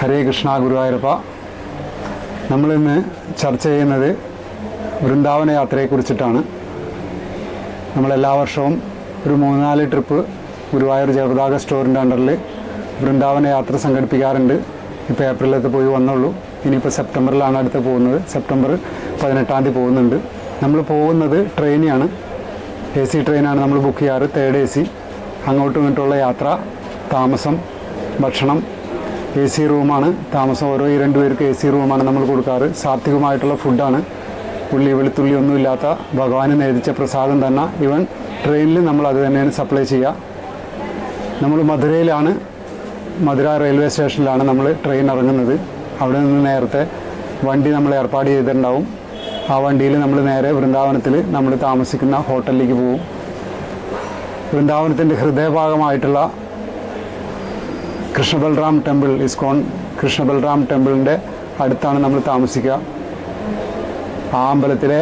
ഹരേ കൃഷ്ണ ഗുരുവായൂരപ്പ. നമ്മളിന്ന് ചർച്ച ചെയ്യുന്നത് വൃന്ദാവന യാത്രയെക്കുറിച്ചിട്ടാണ്. നമ്മളെല്ലാ വർഷവും ഒരു മൂന്നാൽ ട്രിപ്പ് ഗുരുവായൂർ ജയപതാക സ്റ്റോറിന്റെ അണ്ടറിൽ വൃന്ദാവന യാത്ര സംഘടിപ്പിക്കാറുണ്ട്. ഇപ്പോൾ ഏപ്രിലത്തെ പോയി വന്നുള്ളൂ. ഇനിയിപ്പോൾ സെപ്റ്റംബറിലാണ് അടുത്ത് പോകുന്നത്. സെപ്റ്റംബർ പതിനെട്ടാം തീയതി പോകുന്നുണ്ട്. നമ്മൾ പോകുന്നത് ട്രെയിനാണ് എ സി ട്രെയിനാണ് നമ്മൾ ബുക്ക് ചെയ്യാറ്. Third A C. അങ്ങോട്ടും ഇങ്ങോട്ടുള്ള യാത്ര താമസം ഭക്ഷണം എ സി റൂമാണ്. താമസം ഓരോ ഈ രണ്ട് പേർക്ക് എ സി റൂമാണ് നമ്മൾ കൊടുക്കാറ്. സാത്വികമായിട്ടുള്ള ഫുഡാണ്. ഉള്ളി വെളുത്തുള്ളി ഒന്നുമില്ലാത്ത ഭഗവാന് നേരിച്ച പ്രസാദം തന്നെ. ഇവൻ ട്രെയിനിൽ നമ്മൾ അത് തന്നെയാണ് സപ്ലൈ ചെയ്യുക. നമ്മൾ മധുരയിലാണ്. മധുര റെയിൽവേ സ്റ്റേഷനിലാണ് നമ്മൾ ട്രെയിൻ ഇറങ്ങുന്നത്. അവിടെ നിന്ന് നേരത്തെ വണ്ടി നമ്മൾ ഏർപ്പാട് ചെയ്തിട്ടുണ്ടാവും. ആ വണ്ടിയിൽ നമ്മൾ നേരെ വൃന്ദാവനത്തിൽ നമ്മൾ താമസിക്കുന്ന ഹോട്ടലിലേക്ക് പോകും വൃന്ദാവനത്തിന്റെ ഹൃദയഭാഗമായിട്ടുള്ള കൃഷ്ണബൽറാം ടെമ്പിൾ ഇസ്കോൺ കൃഷ്ണബൽറാം ടെമ്പിളിന്റെ അടുത്താണ് നമ്മൾ താമസിക്കുക. ആ അമ്പലത്തിലെ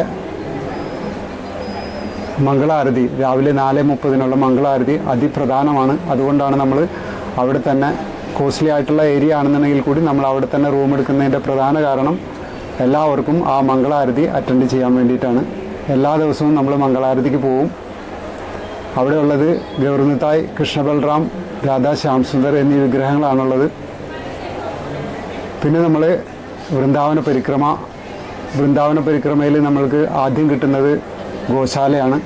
മംഗളാരതി രാവിലെ നാല് മുപ്പതിനുള്ള മംഗളാരതി അതിപ്രധാനമാണ്. അതുകൊണ്ടാണ് നമ്മൾ അവിടെ തന്നെ കോസ്റ്റ്ലി ആയിട്ടുള്ള ഏരിയ ആണെന്നുണ്ടെങ്കിൽ കൂടി നമ്മൾ അവിടെ തന്നെ റൂം എടുക്കുന്നതിന്റെ പ്രധാന കാരണം എല്ലാവർക്കും ആ മംഗളാരതി അറ്റൻഡ് ചെയ്യാൻ വേണ്ടിയിട്ടാണ്. എല്ലാ ദിവസവും നമ്മൾ മംഗളാരതിക്ക് പോവും. അവിടെയുള്ളത് ഗൗർനിതായ് കൃഷ്ണബൽറാം രാധാ ശ്യാംസുന്ദർ എന്നീ വിഗ്രഹങ്ങളാണുള്ളത്. പിന്നെ നമ്മൾ വൃന്ദാവന പരിക്രമ. വൃന്ദാവന പരിക്രമയിൽ നമ്മൾക്ക് ആദ്യം കിട്ടുന്നത് ഗോശാലയാണ്.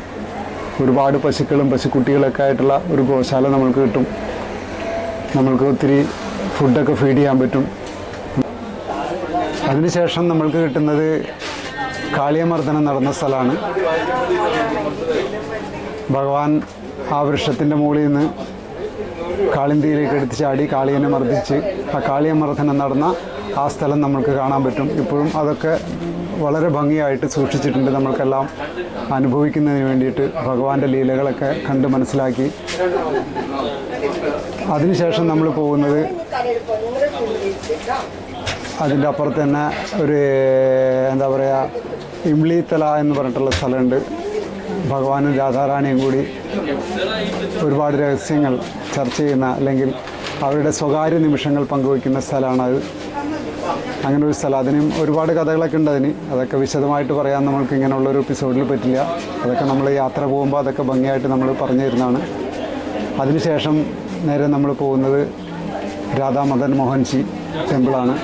ഒരുപാട് പശുക്കളും പശുക്കുട്ടികളൊക്കെ ആയിട്ടുള്ള ഒരു ഗോശാല നമ്മൾക്ക് കിട്ടും. നമ്മൾക്ക് ഒത്തിരി ഫുഡൊക്കെ ഫീഡ് ചെയ്യാൻ പറ്റും. അതിനുശേഷം നമ്മൾക്ക് കിട്ടുന്നത് കാളിയമർദ്ദനം നടന്ന സ്ഥലമാണ്. ഭഗവാൻ ആ വൃക്ഷത്തിന്റെ മുകളിൽ നിന്ന് കാളിന്തിയിലേക്ക് എടുത്ത് ചാടി കാളിയനെ മർദ്ദിച്ച് ആ കാളിയ മർദ്ദനം നടന്ന ആ സ്ഥലം നമ്മൾക്ക് കാണാൻ പറ്റും. ഇപ്പോഴും അതൊക്കെ വളരെ ഭംഗിയായിട്ട് സൂക്ഷിച്ചിട്ടുണ്ട് നമ്മൾക്കെല്ലാം അനുഭവിക്കുന്നതിന് വേണ്ടിയിട്ട് ഭഗവാന്റെ ലീലകളൊക്കെ കണ്ട് മനസ്സിലാക്കി. അതിനുശേഷം നമ്മൾ പോകുന്നത് അതിന്റെ അപ്പുറത്ത് തന്നെ ഒരു എന്താ പറയുക ഇംലിത്തല എന്ന് പറഞ്ഞിട്ടുള്ള സ്ഥലമുണ്ട്. ഭഗവാനും രാധാറാണിയും കൂടി ഒരുപാട് രഹസ്യങ്ങൾ ചർച്ച ചെയ്യുന്ന അല്ലെങ്കിൽ അവരുടെ സ്വകാര്യ നിമിഷങ്ങൾ പങ്കുവയ്ക്കുന്ന സ്ഥലമാണത് അങ്ങനെ ഒരു സ്ഥലം. അതിനും ഒരുപാട് കഥകളൊക്കെ ഉണ്ട് അതിന്. അതൊക്കെ വിശദമായിട്ട് പറയാൻ നമ്മൾക്ക് ഇങ്ങനെയുള്ളൊരു എപ്പിസോഡിൽ പറ്റില്ല. അതൊക്കെ നമ്മൾ യാത്ര പോകുമ്പോൾ അതൊക്കെ ഭംഗിയായിട്ട് നമ്മൾ പറഞ്ഞു തരുന്നതാണ് അതിനുശേഷം നേരെ നമ്മൾ പോകുന്നത് രാധാമദൻ മോഹൻജി ടെമ്പിളാണ്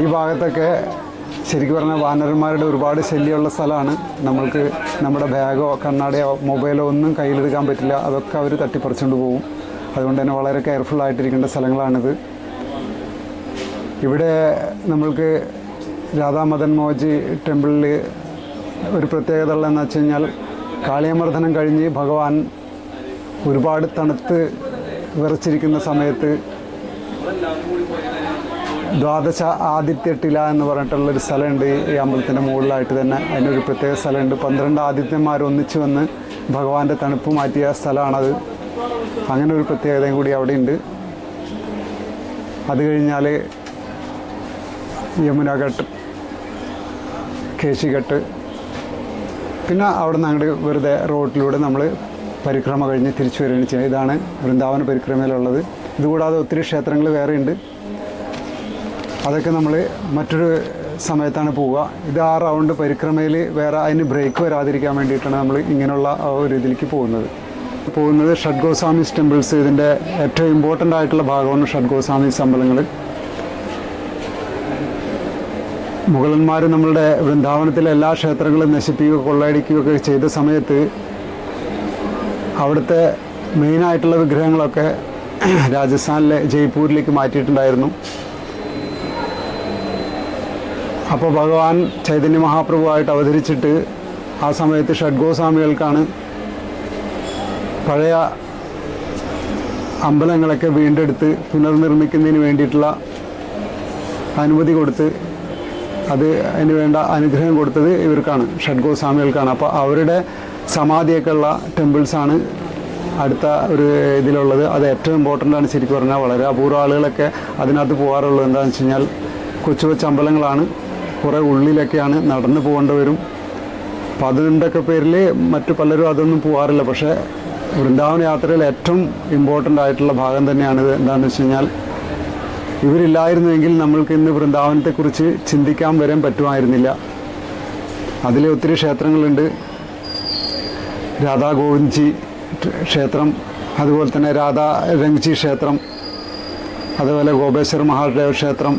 ഈ ഭാഗത്തൊക്കെ ശരിക്കും പറഞ്ഞാൽ വാനരന്മാരുടെ ഒരുപാട് ശല്യമുള്ള സ്ഥലമാണ്. നമ്മൾക്ക് നമ്മുടെ ബാഗോ കണ്ണാടയോ മൊബൈലോ ഒന്നും കയ്യിലെടുക്കാൻ പറ്റില്ല. അതൊക്കെ അവർ തട്ടിപ്പറിച്ചുകൊണ്ട് പോകും അതുകൊണ്ട് തന്നെ വളരെ കെയർഫുൾ ആയിട്ടിരിക്കേണ്ട സ്ഥലങ്ങളാണിത്. ഇവിടെ നമ്മൾക്ക് രാധാ മദൻ മോഹൻജി ടെമ്പിളിൽ ഒരു പ്രത്യേകത ഉള്ളതെന്ന് വെച്ച് കഴിഞ്ഞാൽ കാളിയമർദ്ദനം കഴിഞ്ഞ് ഭഗവാൻ ഒരുപാട് തണുത്ത് വിറച്ചിരിക്കുന്ന സമയത്ത് ദ്വാദശ ആദിത്യട്ടില എന്ന് പറഞ്ഞിട്ടുള്ളൊരു സ്ഥലമുണ്ട്. ഈ അമ്പലത്തിന്റെ മുകളിലായിട്ട് തന്നെ അതിനൊരു പ്രത്യേക സ്ഥലമുണ്ട്. പന്ത്രണ്ട് ആദിത്യന്മാർ ഒന്നിച്ചു വന്ന് ഭഗവാന്റെ തണുപ്പ് മാറ്റിയ സ്ഥലമാണത്. അങ്ങനെ ഒരു പ്രത്യേകതയും കൂടി അവിടെ അവിടെയുണ്ട്. അത് കഴിഞ്ഞാൽ യമുനഘട്ട് കേശിഘട്ട്. പിന്നെ അവിടെ നിന്ന് അങ്ങോട്ട് വെറുതെ റോഡിലൂടെ നമ്മൾ പരിക്രമ കഴിഞ്ഞ് തിരിച്ചു വരികയാണ് ചെയ്യുന്നത്. ഇതാണ് വൃന്ദാവന പരിക്രമയിലുള്ളത്. ഇതുകൂടാതെ ഒത്തിരി ക്ഷേത്രങ്ങൾ വേറെയുണ്ട്. അതൊക്കെ നമ്മൾ മറ്റൊരു സമയത്താണ് പോവുക. ഇത് ആ റൗണ്ട് പരിക്രമയിൽ വേറെ അതിന് ബ്രേക്ക് വരാതിരിക്കാൻ വേണ്ടിയിട്ടാണ് നമ്മൾ ഇങ്ങനെയുള്ള ഒരു ഇതിലേക്ക് പോകുന്നത്. പോകുന്നത് ഷഡ് ഗോസ്വാമീസ് ടെമ്പിൾസ് ഇതിന്റെ ഏറ്റവും ഇമ്പോർട്ടന്റ് ആയിട്ടുള്ള ഭാഗമാണ് ഷഡ് ഗോസ്വാമീസ് അമ്പലങ്ങൾ മുഗളന്മാർ നമ്മളുടെ വൃന്ദാവനത്തിലെ എല്ലാ ക്ഷേത്രങ്ങളും നശിപ്പിക്കുക കൊള്ളയടിക്കുകയൊക്കെ ചെയ്ത സമയത്ത് അവിടുത്തെ മെയിനായിട്ടുള്ള വിഗ്രഹങ്ങളൊക്കെ രാജസ്ഥാനിലെ ജയ്പൂരിലേക്ക് മാറ്റിയിട്ടുണ്ടായിരുന്നു. അപ്പോൾ ഭഗവാൻ ചൈതന്യ മഹാപ്രഭുവായിട്ട് അവതരിച്ചിട്ട് ആ സമയത്ത് ഷഡ്ഗോസ്വാമികൾക്കാണ് പഴയ അമ്പലങ്ങളൊക്കെ വീണ്ടെടുത്ത് പുനർനിർമ്മിക്കുന്നതിന് വേണ്ടിയിട്ടുള്ള അനുമതി കൊടുത്ത് അത് അതിന് വേണ്ട അനുഗ്രഹം കൊടുത്തത് ഇവർക്കാണ് ഷഡ്ഗോസ്വാമികൾക്കാണ്. അപ്പോൾ അവരുടെ സമാധിയൊക്കെ ഉള്ള ടെമ്പിൾസാണ് അടുത്ത ഒരു ഇതിലുള്ളത്. അത് ഏറ്റവും ഇമ്പോർട്ടന്റ് ആണ് ശരിക്കും പറഞ്ഞാൽ. വളരെ അപൂർവ ആളുകളൊക്കെ അതിനകത്ത് പോകാറുള്ളത് എന്താണെന്ന് വെച്ച് കഴിഞ്ഞാൽ കൊച്ചു കൊച്ചു അമ്പലങ്ങളാണ്. കുറേ ഉള്ളിലൊക്കെയാണ് നടന്നു പോകേണ്ടി വരും അപ്പം പേരിൽ മറ്റു പലരും അതൊന്നും പോകാറില്ല. പക്ഷേ വൃന്ദാവന യാത്രയിൽ ഏറ്റവും ഇമ്പോർട്ടന്റ് ആയിട്ടുള്ള ഭാഗം തന്നെയാണിത്. എന്താണെന്ന് വെച്ച് കഴിഞ്ഞാൽ ഇവരില്ലായിരുന്നുവെങ്കിൽ നമ്മൾക്ക് ഇന്ന് വൃന്ദാവനത്തെക്കുറിച്ച് ചിന്തിക്കാൻ വരാൻ പറ്റുമായിരുന്നില്ല. അതിലെ ഒത്തിരി ക്ഷേത്രങ്ങളുണ്ട്. രാധാ ഗോവിന്ദ്ജി ക്ഷേത്രം അതുപോലെ തന്നെ രാധാ രംഗ്ജി ക്ഷേത്രം അതുപോലെ ഗോപേശ്വര മഹാദേവ ക്ഷേത്രം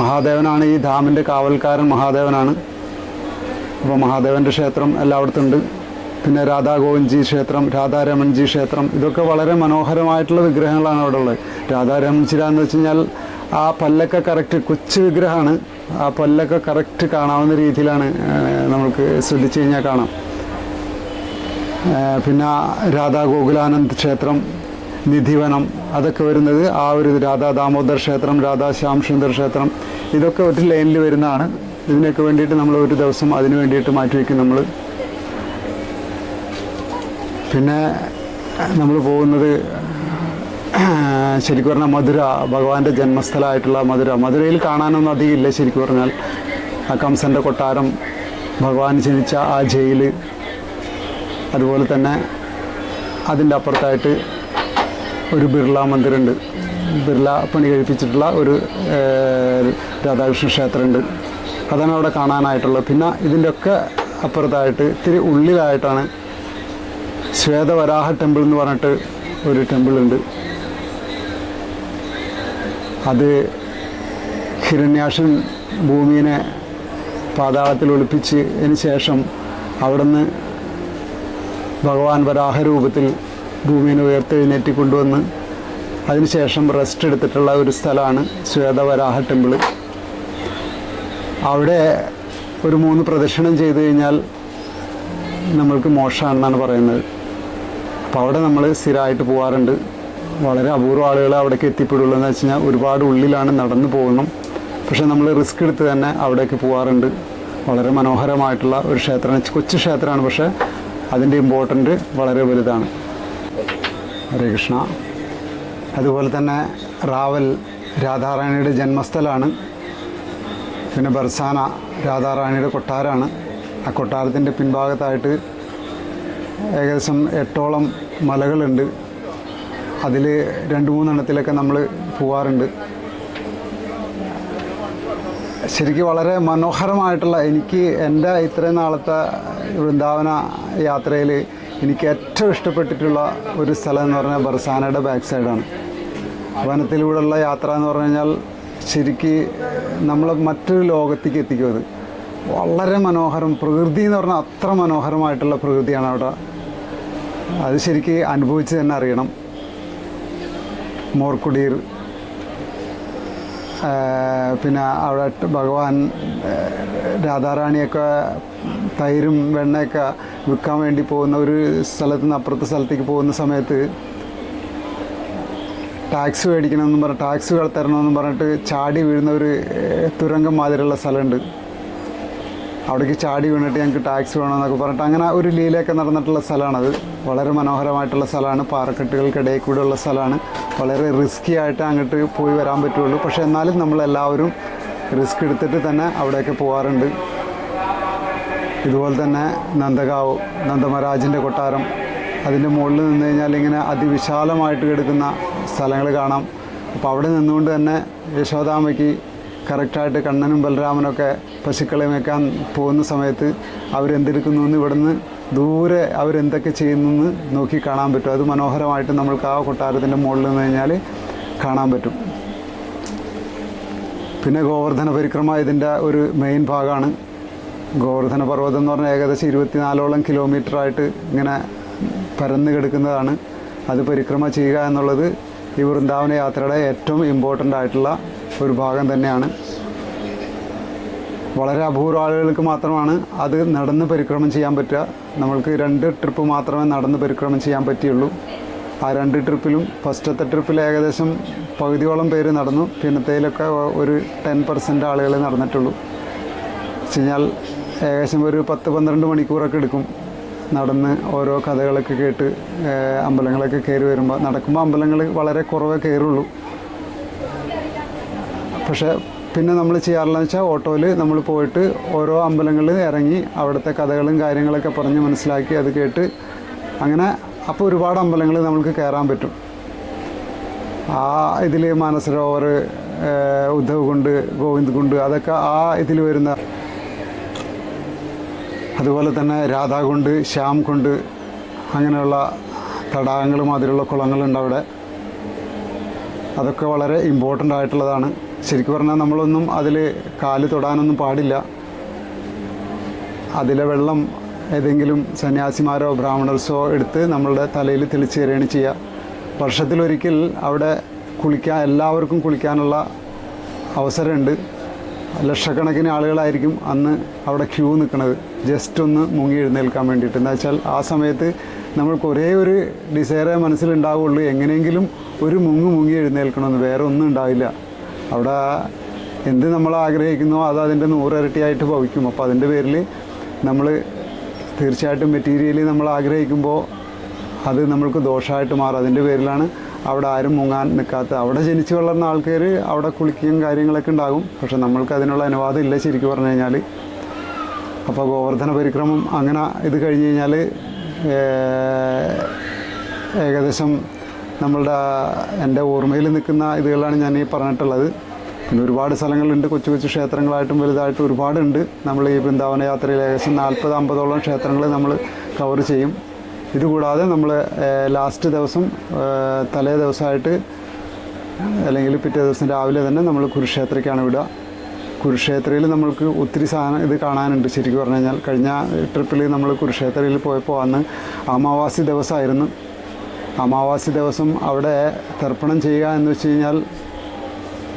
മഹാദേവനാണ് ഈ ധാമിന്റെ കാവൽക്കാരൻ മഹാദേവനാണ്. അപ്പോൾ മഹാദേവന്റെ ക്ഷേത്രം എല്ലായിടത്തും ഉണ്ട് പിന്നെ രാധാഗോവിന്ദ്ജി ക്ഷേത്രം രാധാരമൺജി ക്ഷേത്രം ഇതൊക്കെ വളരെ മനോഹരമായിട്ടുള്ള വിഗ്രഹങ്ങളാണ് അവിടെ ഉള്ളത് രാധാരമൺജിര എന്ന് വെച്ച് കഴിഞ്ഞാൽ ആ പല്ലൊക്കെ കറക്റ്റ് കൊച്ചു വിഗ്രഹമാണ്. ആ പല്ലൊക്കെ കറക്റ്റ് കാണാവുന്ന രീതിയിലാണ് നമുക്ക് ശ്രദ്ധിച്ചു കഴിഞ്ഞാൽ കാണാം പിന്നെ രാധാ ഗോകുലാനന്ദ് ക്ഷേത്രം നിധിവനം. അതൊക്കെ വരുന്നത് ആ ഒരു രാധാ ദാമോദർ ക്ഷേത്രം രാധാ ശ്യാംസുന്ദർ ക്ഷേത്രം ഇതൊക്കെ ഒരു ലൈനിൽ വരുന്നതാണ്. ഇതിനൊക്കെ വേണ്ടിയിട്ട് നമ്മൾ ഒരു ദിവസം അതിന് വേണ്ടിയിട്ട് മാറ്റിവെക്കും നമ്മൾ പിന്നെ നമ്മൾ പോകുന്നത് ശരിക്കും പറഞ്ഞാൽ മധുര ഭഗവാന്റെ ജന്മസ്ഥലമായിട്ടുള്ള മധുര. മധുരയിൽ കാണാനൊന്നും അധികം ഇല്ല ശരിക്കും പറഞ്ഞാൽ. ആ കംസന്റെ കൊട്ടാരം ഭഗവാൻ ജനിച്ച ആ ജയിൽ അതുപോലെ തന്നെ അതിന്റെ അപ്പുറത്തായിട്ട് ഒരു ബിർള മന്ദിറുണ്ട് ബിർള പണി കഴിപ്പിച്ചിട്ടുള്ള ഒരു രാധാകൃഷ്ണ ക്ഷേത്രമുണ്ട് അതാണ് അവിടെ കാണാനായിട്ടുള്ളത് പിന്നെ ഇതിന്റെയൊക്കെ അപ്പുറത്തായിട്ട് ഇത്തിരി ഉള്ളിലായിട്ടാണ് ശ്വേതവരാഹ ടെമ്പിൾ എന്ന് പറഞ്ഞിട്ട് ഒരു ടെമ്പിൾ ഉണ്ട് അത് ഹിരണ്യാക്ഷൻ ഭൂമിനെ പാതാളത്തിൽ ഒളിപ്പിച്ച് ശേഷം അവിടുന്ന് ഭഗവാൻ വരാഹ ഭൂമിയെ ഉയർത്തെഴുന്നേറ്റി കൊണ്ടുവന്ന് അതിനുശേഷം റെസ്റ്റ് എടുത്തിട്ടുള്ള ഒരു സ്ഥലമാണ് ശ്വേതവരാഹ ടെമ്പിൾ അവിടെ ഒരു മൂന്ന് പ്രദക്ഷിണം ചെയ്തു കഴിഞ്ഞാൽ നമ്മൾക്ക് മോശമാണെന്നാണ് പറയുന്നത്. അപ്പോൾ അവിടെ നമ്മൾ സ്ഥിരമായിട്ട് പോകാറുണ്ട് വളരെ അപൂർവ ആളുകൾ അവിടേക്ക് എത്തിപ്പെടുള്ളൂ എന്ന് വെച്ച് കഴിഞ്ഞാൽ ഒരുപാട് ഉള്ളിലാണ് നടന്നു പോകണം പക്ഷേ നമ്മൾ റിസ്ക് എടുത്ത് തന്നെ അവിടേക്ക് പോകാറുണ്ട് വളരെ മനോഹരമായിട്ടുള്ള ഒരു ക്ഷേത്രമാണ് കൊച്ചു ക്ഷേത്രമാണ് പക്ഷേ അതിന്റെ ഇമ്പോർട്ടന്റ് വളരെ വലുതാണ്. ഹരേ കൃഷ്ണ. അതുപോലെ തന്നെ റാവൽ രാധാറാണിയുടെ ജന്മസ്ഥലമാണ് പിന്നെ ബർസാന രാധാറാണിയുടെ കൊട്ടാരമാണ് ആ കൊട്ടാരത്തിന്റെ പിൻഭാഗത്തായിട്ട് ഏകദേശം എട്ടോളം മലകളുണ്ട്. അതിൽ രണ്ട് മൂന്നെണ്ണത്തിലൊക്കെ നമ്മൾ പോവാറുണ്ട്. ശരിക്കും വളരെ മനോഹരമായിട്ടുള്ള എനിക്ക് എന്റെ ഇത്രയും നാളത്തെ വൃന്ദാവന യാത്രയിൽ എനിക്ക് ഏറ്റവും ഇഷ്ടപ്പെട്ടിട്ടുള്ള ഒരു സ്ഥലം എന്ന് പറഞ്ഞാൽ ബർസാനയുടെ ബാക്ക് സൈഡാണ് വനത്തിലൂടെയുള്ള യാത്ര എന്ന് പറഞ്ഞു കഴിഞ്ഞാൽ ശരിക്ക് നമ്മൾ മറ്റൊരു ലോകത്തേക്ക് എത്തിക്കും അത്. വളരെ മനോഹരം പ്രകൃതി എന്ന് പറഞ്ഞാൽ അത്ര മനോഹരമായിട്ടുള്ള പ്രകൃതിയാണ് അവിടെ. അത് ശരിക്ക് അനുഭവിച്ച് തന്നെ അറിയണം. മോർക്കുടീർ പിന്നെ അവിടെ ഭഗവാൻ രാധാറാണിയൊക്കെ തൈരും വെണ്ണയൊക്കെ വിൽക്കാൻ വേണ്ടി പോകുന്ന ഒരു സ്ഥലത്ത് നിന്ന് അപ്പുറത്തെ സ്ഥലത്തേക്ക് പോകുന്ന സമയത്ത് ടാക്സ് മേടിക്കണമെന്നും പറഞ്ഞ് ടാക്സ് തരണമെന്നും പറഞ്ഞിട്ട് ചാടി വീഴുന്ന ഒരു തുരങ്കം മാതിരിയുള്ള സ്ഥലമുണ്ട്. അവിടേക്ക് ചാടി വീണിട്ട് ഞങ്ങൾക്ക് ടാക്സ് വേണമെന്നൊക്കെ പറഞ്ഞിട്ട് അങ്ങനെ ഒരു ലീലയൊക്കെ നടന്നിട്ടുള്ള സ്ഥലമാണത്. വളരെ മനോഹരമായിട്ടുള്ള സ്ഥലമാണ്. പാറക്കെട്ടുകൾക്കിടയിൽ കൂടെയുള്ള സ്ഥലമാണ്. വളരെ റിസ്കി ആയിട്ട് അങ്ങോട്ട് പോയി വരാൻ പറ്റുള്ളൂ. പക്ഷേ എന്നാലും നമ്മളെല്ലാവരും റിസ്ക് എടുത്തിട്ട് തന്നെ അവിടെയൊക്കെ പോകാറുണ്ട് ഇതുപോലെ തന്നെ നന്ദഗാവ് നന്ദമരാജിന്റെ കൊട്ടാരം അതിന്റെ മുകളിൽ നിന്ന് കഴിഞ്ഞാൽ ഇങ്ങനെ അതിവിശാലമായിട്ട് കിടക്കുന്ന സ്ഥലങ്ങൾ കാണാം. അപ്പോൾ അവിടെ നിന്നുകൊണ്ട് തന്നെ യശോദാമയ്ക്ക് കറക്റ്റായിട്ട് കണ്ണനും ബലരാമനൊക്കെ പശുക്കളെ മേക്കാൻ പോകുന്ന സമയത്ത് അവരെന്തെടുക്കുന്നു എന്ന് ഇവിടുന്ന് ദൂരെ അവരെന്തൊക്കെ ചെയ്യുന്നു എന്ന് നോക്കി കാണാൻ പറ്റും. അത് മനോഹരമായിട്ട് നമ്മൾക്ക് ആ കൊട്ടാരത്തിന്റെ മുകളിൽ നിന്ന് കഴിഞ്ഞാൽ കാണാൻ പറ്റും. പിന്നെ ഗോവർദ്ധന പരിക്രമ ഇതിന്റെ ഒരു മെയിൻ ഭാഗമാണ്. ഗോവർദ്ധന പർവതം എന്ന് പറഞ്ഞാൽ ഏകദേശം ഇരുപത്തിനാലോളം കിലോമീറ്റർ ആയിട്ട് ഇങ്ങനെ പരന്നു കിടക്കുന്നതാണ്. അത് പരിക്രമ ചെയ്യുക എന്നുള്ളത് ഈ വൃന്ദാവന യാത്രയുടെ ഏറ്റവും ഇമ്പോർട്ടന്റ് ആയിട്ടുള്ള ഒരു ഭാഗം തന്നെയാണ്. വളരെ അപൂർവ ആളുകൾക്ക് മാത്രമാണ് അത് നടന്ന് പരിക്രമം ചെയ്യാൻ പറ്റുക. നമ്മൾക്ക് രണ്ട് ട്രിപ്പ് മാത്രമേ നടന്ന് പരിക്രമം ചെയ്യാൻ പറ്റിയുള്ളൂ. ആ രണ്ട് ട്രിപ്പിലും ഫസ്റ്റത്തെ ട്രിപ്പിൽ ഏകദേശം പകുതിയോളം പേര് നടന്നു. പിന്നത്തേലൊക്കെ ഒരു ടെൻ പെർസെന്റ് ആളുകളെ നടന്നിട്ടുള്ളൂ. വെച്ച് കഴിഞ്ഞാൽ ഏകദേശം ഒരു പത്ത് പന്ത്രണ്ട് മണിക്കൂറൊക്കെ എടുക്കും നടന്ന് ഓരോ കഥകളൊക്കെ കേട്ട് അമ്പലങ്ങളൊക്കെ കയറി വരുമ്പോൾ നടക്കുമ്പോൾ അമ്പലങ്ങൾ വളരെ കുറവേ കയറുള്ളൂ. പക്ഷേ പിന്നെ നമ്മൾ ചെയ്യാറുള്ളതെന്ന് വെച്ചാൽ ഓട്ടോയിൽ നമ്മൾ പോയിട്ട് ഓരോ അമ്പലങ്ങളിൽ ഇറങ്ങി അവിടുത്തെ കഥകളും കാര്യങ്ങളൊക്കെ പറഞ്ഞ് മനസ്സിലാക്കി അത് കേട്ട് അങ്ങനെ അപ്പോൾ ഒരുപാട് അമ്പലങ്ങളിൽ നമുക്ക് കയറാൻ പറ്റും. ആ ഇതിൽ മാനസരോവർ ഉദ്ധവ് കുണ്ട് ഗോവിന്ദ് കുണ്ട് അതൊക്കെ ആ ഇതിൽ വരുന്ന അതുപോലെ തന്നെ രാധാകുണ്ട് ശ്യാം കുണ്ട് അങ്ങനെയുള്ള തടാകങ്ങൾ മാതിരിയുള്ള കുളങ്ങളുണ്ട് അവിടെ. അതൊക്കെ വളരെ ഇമ്പോർട്ടന്റ് ആയിട്ടുള്ളതാണ്. ശരിക്കും പറഞ്ഞാൽ നമ്മളൊന്നും അതിൽ കാൽ തൊടാനൊന്നും പാടില്ല. അതിലെ വെള്ളം ഏതെങ്കിലും സന്യാസിമാരോ ബ്രാഹ്മണർസോ എടുത്ത് നമ്മളുടെ തലയിൽ തെളിച്ച് തരികയാണ് ചെയ്യുക വർഷത്തിലൊരിക്കൽ അവിടെ കുളിക്കാൻ എല്ലാവർക്കും കുളിക്കാനുള്ള അവസരമുണ്ട്. ലക്ഷക്കണക്കിന് ആളുകളായിരിക്കും അന്ന് അവിടെ ക്യൂ നിൽക്കുന്നത് ജസ്റ്റ് ഒന്ന് മുങ്ങി എഴുന്നേൽക്കാൻ വേണ്ടിയിട്ട്. എന്താ വെച്ചാൽ ആ സമയത്ത് നമ്മൾക്ക് ഒരേ ഒരു ഡിസയറേ മനസ്സിലുണ്ടാവുള്ളൂ. എങ്ങനെയെങ്കിലും ഒരു മുങ്ങ് മുങ്ങി എഴുന്നേൽക്കണമെന്ന്. വേറെ ഒന്നും ഉണ്ടാവില്ല. അവിടെ എന്ത് നമ്മൾ ആഗ്രഹിക്കുന്നോ അത് അതിന്റെ നൂറിരട്ടിയായിട്ട് ഭവിക്കും. അപ്പോൾ അതിന്റെ പേരിൽ നമ്മൾ തീർച്ചയായിട്ടും മെറ്റീരിയൽ നമ്മൾ ആഗ്രഹിക്കുമ്പോൾ അത് നമ്മൾക്ക് ദോഷമായിട്ട് മാറും. അതിന്റെ പേരിലാണ് അവിടെ ആരും മുങ്ങാൻ നിൽക്കാത്ത അവിടെ ജനിച്ചു വളർന്ന ആൾക്കാർ അവിടെ കുളിക്കുകയും കാര്യങ്ങളൊക്കെ ഉണ്ടാകും. പക്ഷെ നമ്മൾക്ക് അതിനുള്ള അനുവാദം ഇല്ല ശരിക്കും പറഞ്ഞു കഴിഞ്ഞാൽ. അപ്പോൾ ഗോവർദ്ധന പരിക്രമം അങ്ങനെ ഇത് കഴിഞ്ഞ് കഴിഞ്ഞാൽ ഏകദേശം നമ്മളുടെ എന്റെ ഓർമ്മയിൽ നിൽക്കുന്ന ഇതുകളാണ് ഞാൻ ഈ പറഞ്ഞിട്ടുള്ളത്. പിന്നെ ഒരുപാട് സ്ഥലങ്ങളുണ്ട് കൊച്ചു കൊച്ചു ക്ഷേത്രങ്ങളായിട്ടും വലുതായിട്ടും ഒരുപാടുണ്ട്. നമ്മൾ ഈ വൃന്ദാവന യാത്രയിൽ ഏകദേശം നാൽപ്പത് അമ്പതോളം ക്ഷേത്രങ്ങൾ നമ്മൾ കവർ ചെയ്യും. ഇതുകൂടാതെ നമ്മൾ ലാസ്റ്റ് ദിവസം തലേ ദിവസമായിട്ട് അല്ലെങ്കിൽ പിറ്റേ ദിവസം രാവിലെ തന്നെ നമ്മൾ കുരുക്ഷേത്രയ്ക്കാണ് വിടുക. കുരുക്ഷേത്രയിൽ നമ്മൾക്ക് ഒത്തിരി സാധനം ഇത് കാണാനുണ്ട് ശരിക്കും പറഞ്ഞു കഴിഞ്ഞാൽ. കഴിഞ്ഞ ട്രിപ്പിൽ നമ്മൾ കുരുക്ഷേത്രയിൽ പോയപ്പോൾ അന്ന് അമാവാസി ദിവസമായിരുന്നു. അമാവാസി ദിവസം അവിടെ തർപ്പണം ചെയ്യുക എന്ന് വെച്ച് കഴിഞ്ഞാൽ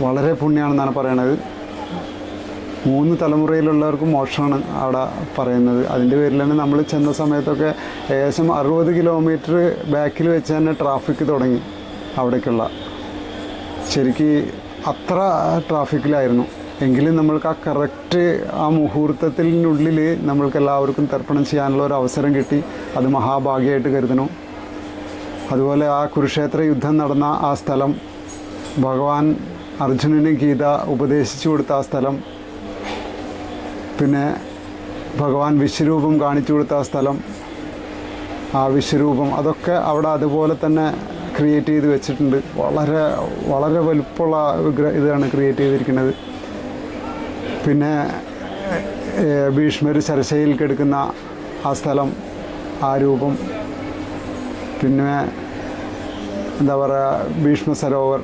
വളരെ പുണ്യമാണെന്നാണ് പറയണത്. മൂന്ന് തലമുറയിലുള്ളവർക്ക് മോക്ഷമാണ് അവിടെ പറയുന്നത്. അതിന്റെ പേരിൽ തന്നെ നമ്മൾ ചെന്ന സമയത്തൊക്കെ ഏകദേശം അറുപത് കിലോമീറ്റർ ബാക്കിൽ വെച്ച് തന്നെ ട്രാഫിക് തുടങ്ങി അവിടേക്കുള്ള. ശരിക്ക് അത്ര ട്രാഫിക്കിലായിരുന്നു എങ്കിലും നമ്മൾക്ക് ആ കറക്റ്റ് ആ മുഹൂർത്തത്തിനുള്ളിൽ നമ്മൾക്ക് എല്ലാവർക്കും തർപ്പണം ചെയ്യാനുള്ള ഒരു അവസരം കിട്ടി. അത് മഹാഭാഗ്യമായിട്ട് കരുതണം. അതുപോലെ ആ കുരുക്ഷേത്ര യുദ്ധം നടന്ന ആ സ്ഥലം ഭഗവാൻ അർജുനന് ഗീത ഉപദേശിച്ചു കൊടുത്ത ആ സ്ഥലം. പിന്നെ ഭഗവാൻ വിശ്വരൂപം കാണിച്ചു കൊടുത്ത ആ സ്ഥലം. ആ വിശ്വരൂപം അതൊക്കെ അവിടെ അതുപോലെ തന്നെ ക്രിയേറ്റ് ചെയ്ത് വെച്ചിട്ടുണ്ട്. വളരെ വളരെ വലുപ്പമുള്ള വിഗ്രഹ ഇതാണ് ക്രിയേറ്റ് ചെയ്തിരിക്കുന്നത്. പിന്നെ ഭീഷ്മർ ശരശയിൽ കിടക്കുന്ന ആ സ്ഥലം ആ രൂപം. പിന്നെ എന്താ പറയുക ഭീഷ്മ സരോവർ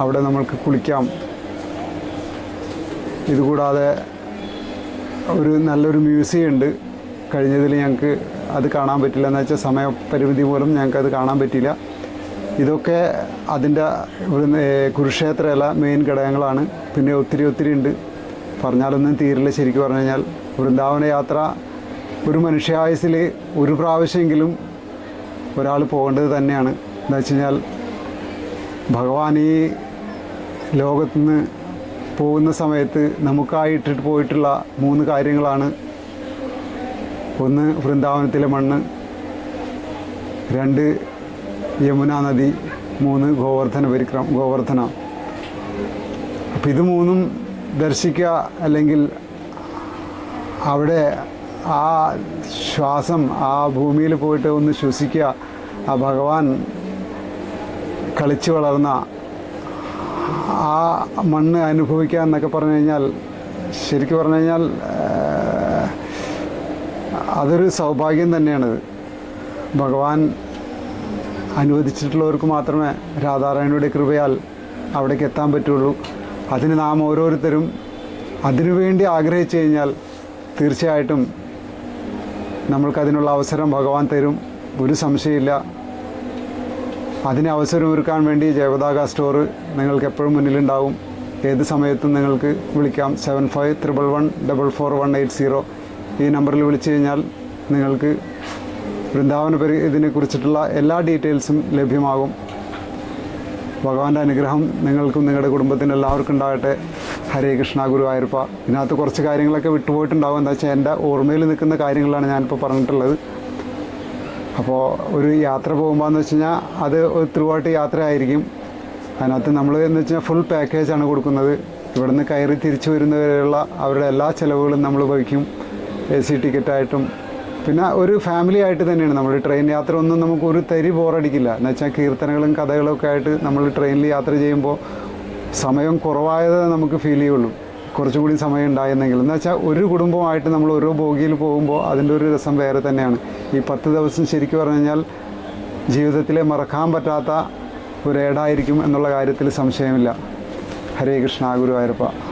അവിടെ നമ്മൾക്ക് കുളിക്കാം. ഇതുകൂടാതെ ഒരു നല്ലൊരു മ്യൂസിയം ഉണ്ട്. കഴിഞ്ഞതിൽ ഞങ്ങൾക്ക് അത് കാണാൻ പറ്റില്ല. എന്ന് വെച്ചാൽ സമയപരിമിതി മൂലം ഞങ്ങൾക്ക് അത് കാണാൻ പറ്റിയില്ല. ഇതൊക്കെ അതിന്റെ ഇവിടുന്ന് കുരുക്ഷേത്രമല്ല മെയിൻ ഘടകങ്ങളാണ്. പിന്നെ ഒത്തിരി ഒത്തിരി ഉണ്ട്. പറഞ്ഞാലൊന്നും തീരില്ല ശരിക്കും പറഞ്ഞു കഴിഞ്ഞാൽ. വൃന്ദാവന യാത്ര ഒരു മനുഷ്യായുസിൽ ഒരു പ്രാവശ്യമെങ്കിലും ഒരാൾ പോകേണ്ടത് തന്നെയാണ്. എന്താ വെച്ച് കഴിഞ്ഞാൽ ഭഗവാൻ ഈ ലോകത്തുനിന്ന് പോകുന്ന സമയത്ത് നമുക്കായി ഇട്ടിട്ട് പോയിട്ടുള്ള മൂന്ന് കാര്യങ്ങളാണ്. ഒന്ന് വൃന്ദാവനത്തിലെ മണ്ണ് രണ്ട് യമുന നദി മൂന്ന് ഗോവർദ്ധന പരിക്രം ഗോവർദ്ധന. അപ്പം ഇത് മൂന്നും ദർശിക്കുക അല്ലെങ്കിൽ അവിടെ ആ ശ്വാസം ആ ഭൂമിയിൽ പോയിട്ട് ഒന്ന് ശ്വസിക്കുക. ആ ഭഗവാൻ കളിച്ചു വളർന്ന ആ മണ്ണ് അനുഭവിക്കുക എന്നൊക്കെ പറഞ്ഞു കഴിഞ്ഞാൽ ശരിക്കും പറഞ്ഞു കഴിഞ്ഞാൽ അതൊരു സൗഭാഗ്യം തന്നെയാണത് ഭഗവാൻ അനുവദിച്ചിട്ടുള്ളവർക്ക് മാത്രമേ രാധാറായണിയുടെ കൃപയാൽ അവിടേക്ക് എത്താൻ പറ്റുള്ളൂ. അതിന് നാം ഓരോരുത്തരും അതിനുവേണ്ടി ആഗ്രഹിച്ചു കഴിഞ്ഞാൽ തീർച്ചയായിട്ടും നമ്മൾക്കതിനുള്ള അവസരം ഭഗവാൻ തരും. ഒരു സംശയമില്ല. അതിന് അവസരമൊരുക്കാൻ വേണ്ടി ജയപതാക സ്റ്റോർ നിങ്ങൾക്ക് എപ്പോഴും മുന്നിലുണ്ടാവും. ഏത് സമയത്തും നിങ്ങൾക്ക് വിളിക്കാം. Seven five triple one double four one eight zero ഈ നമ്പറിൽ വിളിച്ചു കഴിഞ്ഞാൽ നിങ്ങൾക്ക് വൃന്ദാവന പരി ഇതിനെക്കുറിച്ചിട്ടുള്ള എല്ലാ ഡീറ്റെയിൽസും ലഭ്യമാകും. ഭഗവാന്റെ അനുഗ്രഹം നിങ്ങൾക്കും നിങ്ങളുടെ കുടുംബത്തിനും എല്ലാവർക്കും ഉണ്ടാകട്ടെ. ഹരേ കൃഷ്ണ ഗുരുവായൂരപ്പ. ഇതിനകത്ത് കുറച്ച് കാര്യങ്ങളൊക്കെ വിട്ടുപോയിട്ടുണ്ടാവും. എന്താ വെച്ചാൽ എന്റെ ഓർമ്മയിൽ നിൽക്കുന്ന കാര്യങ്ങളാണ് ഞാനിപ്പോൾ പറഞ്ഞിട്ടുള്ളത്. അപ്പോൾ ഒരു യാത്ര പോകുമ്പോൾ എന്ന് വെച്ച് കഴിഞ്ഞാൽ അത് ത്രൂ ഔട്ട് യാത്ര ആയിരിക്കും അതിനകത്ത് നമ്മൾ എന്ന് വെച്ചാൽ ഫുൾ പാക്കേജാണ് കൊടുക്കുന്നത്. ഇവിടുന്ന് കയറി തിരിച്ചു വരുന്നവരെയുള്ള അവരുടെ എല്ലാ ചിലവുകളും നമ്മൾ വഹിക്കും എ സി ടിക്കറ്റായിട്ടും. പിന്നെ ഒരു ഫാമിലി ആയിട്ട് തന്നെയാണ്. നമ്മൾ ട്രെയിൻ യാത്ര ഒന്നും നമുക്ക് ഒരു തരി ബോറടിക്കില്ല എന്ന് വെച്ചാൽ കീർത്തനകളും കഥകളും ഒക്കെ ആയിട്ട് നമ്മൾ ട്രെയിനിൽ യാത്ര ചെയ്യുമ്പോൾ സമയം കുറവായത് നമുക്ക് ഫീൽ ചെയ്യുള്ളൂ. കുറച്ചും കൂടി സമയം ഉണ്ടായിരുന്നെങ്കിൽ. എന്ന് വെച്ചാൽ ഒരു കുടുംബമായിട്ട് നമ്മൾ ഓരോ ബോഗിയിൽ പോകുമ്പോൾ അതിന്റെ ഒരു രസം വേറെ തന്നെയാണ്. ഈ പത്ത് ദിവസം ശരിക്കും പറഞ്ഞു കഴിഞ്ഞാൽ ജീവിതത്തിലെ മറക്കാൻ പറ്റാത്ത ഒരു ഏടായിരിക്കും എന്നുള്ള കാര്യത്തിൽ സംശയമില്ല. ഹരേ കൃഷ്ണ ഗുരുവായൂരപ്പ.